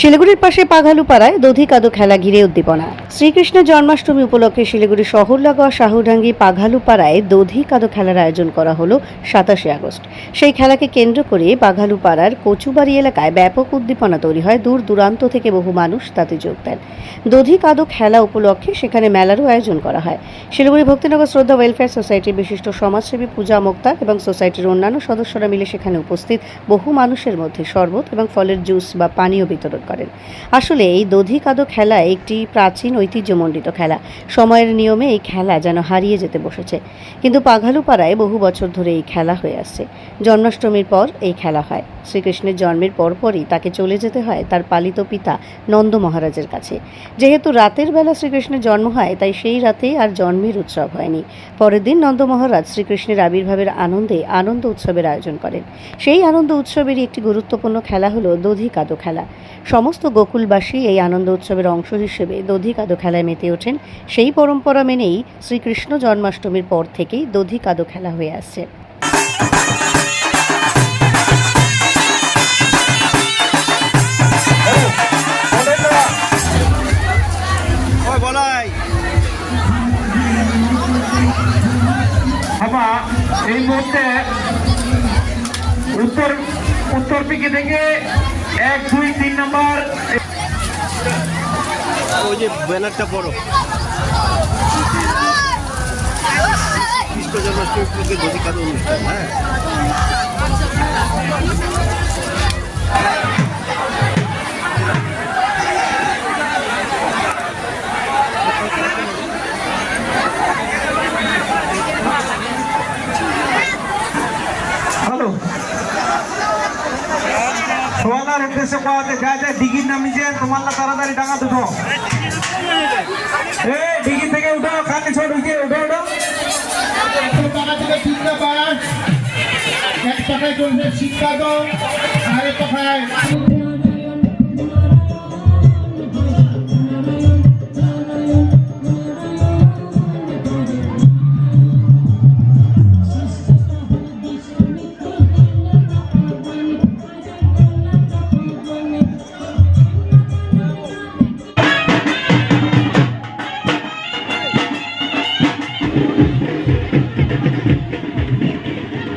শিলিগুড়ির পাশে পাঘালুপাড়ায় দধি কাদো খেলা ঘিরে উদ্দীপনা। শ্রীকৃষ্ণের জন্মাষ্টমী উপলক্ষে শিলিগুড়ি শহর লাগোয়া শাহুডাঙ্গি পাঘালুপাড়ায় দধি কাদো খেলার আয়োজন করা হলো সাতাশে আগস্ট। সেই খেলাকে কেন্দ্র করে পাঘালুপাড়ার কচুবাড়ি এলাকায় ব্যাপক উদ্দীপনা তৈরি হয়। দূর দূরান্ত থেকে বহু মানুষ তাতে যোগ দেন। দধি কাদো খেলা উপলক্ষে সেখানে মেলারও আয়োজন করা হয়। শিলিগুড়ি ভক্তিনগর শ্রদ্ধা ওয়েলফেয়ার সোসাইটির বিশিষ্ট সমাজসেবী পূজা মোক্তার এবং সোসাইটির অন্যান্য সদস্যরা মিলে সেখানে উপস্থিত বহু মানুষের মধ্যে শরবত এবং ফলের জুস বা পানীয় বিতরণ করেন। আসলে এই দধি কাদো খেলা একটি প্রাচীন ঐতিহ্যমণ্ডিত খেলা। সময়ের নিয়মে এই খেলা যেন হারিয়ে যেতে বসেছে। কিন্তু পাঘালুপাড়ায় বহু বছর ধরে এই খেলা হয়ে আসছে। জন্মাষ্টমীর পর এই খেলা হয়। শ্রীকৃষ্ণের জন্মের পরপরই তাকে চলে যেতে হয় তার পালিত পিতা নন্দ মহারাজের কাছে। যেহেতু রাতের বেলা শ্রীকৃষ্ণের জন্ম হয়, তাই সেই রাতেই আর জন্মের উৎসব হয়নি। পরের দিন নন্দ মহারাজ শ্রীকৃষ্ণের আবির্ভাবের আনন্দে আনন্দ উৎসবের আয়োজন করেন। সেই আনন্দ উৎসবেরই একটি গুরুত্বপূর্ণ খেলা হলো দধি কাদো খেলা। সমস্ত গোকুলবাসী এই আনন্দ উৎসবের অংশ হিসেবে দধি কাদো খেলায় মেতে ওঠেন, সেই পরম্পরা মেনেই শ্রীকৃষ্ণ জন্মাষ্টমীর পর থেকেই দধি কাদো খেলা হয়ে আসছে। এই মুহূর্তে উত্তর উত্তর দিকে থেকে এক, দুই, তিন নম্বর। ওই যে ব্যানারটা পড়ো। কৃষ্ণ জন্মাষ্টমী যদি কারও অনুষ্ঠান হ্যাঁ। উদ্দেশ্যে পাওয়াতে যা যা ডিগির নামি যে তোমার না তাড়াতাড়ি ডাঙা দুটো। ডিগি থেকে উঠো, খালি ছোট উঠে উঠো উঠো। এক টাকায় চলছে শিক্ষা দাও আরেক টাকায়